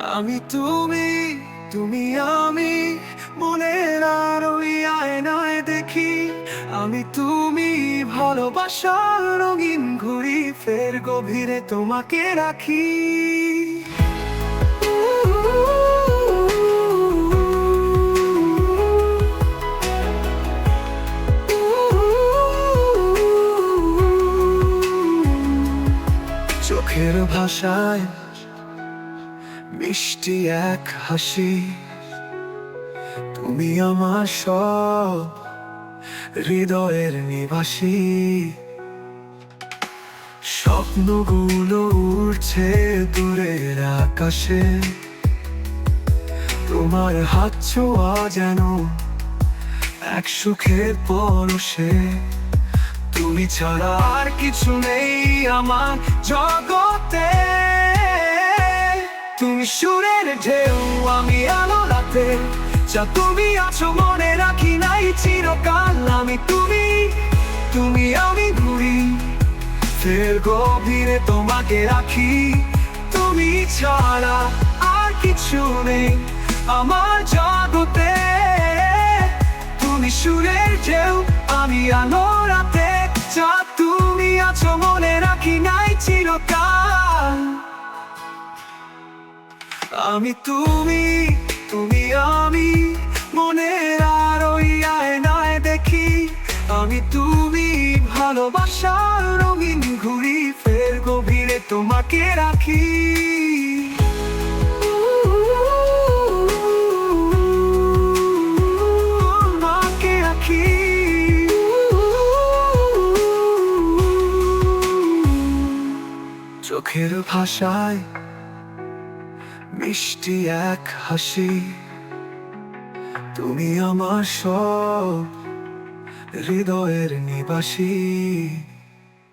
আমি তুমি তুমি আমি, মনের আর ওই আয়নায় দেখি। আমি তুমি, ভালোবাসার রঙিন ঘুরি ফের গভীরে তোমাকে রাখি। চোখের ভাষায় মিষ্টি এক হাসি। তুমি আমার সব হৃদয়ের নিবাসী। স্বপ্নগুলো উড়ছে দূরের আকাশে। তোমার হাত ছোঁয়া যেন এক সুখের পরশে। তুমি ছাড়া আর কিছু নেই আমার জগতে। তুমি সুরের ঢেউ, আমি আলো রাতে। যা তুমি আছো মনে রাখি নাই, চিরকাল আমি তুমি তুমি আমি ঘুরি। ফের গভীরে তোমাকে রাখি, তুমি ছাড়া আর কিছু নেই। আমার জগতে তুমি সুরের ঢেউ, আমি আলো রাতে। যা তুমি আছো মনে রাখি নাই, চিরকাল আমি তুমি তুমি আমি, মনের আর ওই আয়নায় দেখি। আমি তুমি, ভালোবাসার রঙিন ঘুরি ফের গভীরে তোমাকে রাখি। চোখের ভাষায় মিষ্টি এক হাসি। তুমি আমার সব হৃদয়ের নিবাসী।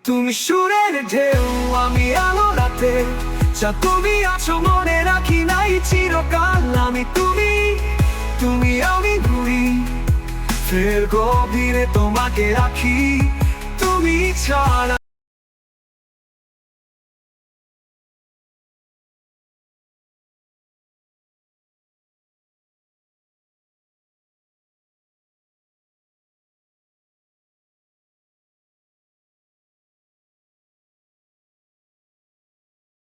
তুমি সুরের ঢেউ, আমি আলো রাতে। যা তুমি আছো মনে রাখি নাই, চিরকাল আমি তুমি। তুমি আমি ঘুরি, ফের গভীরে তোমাকে রাখি। তুমি ছাড়া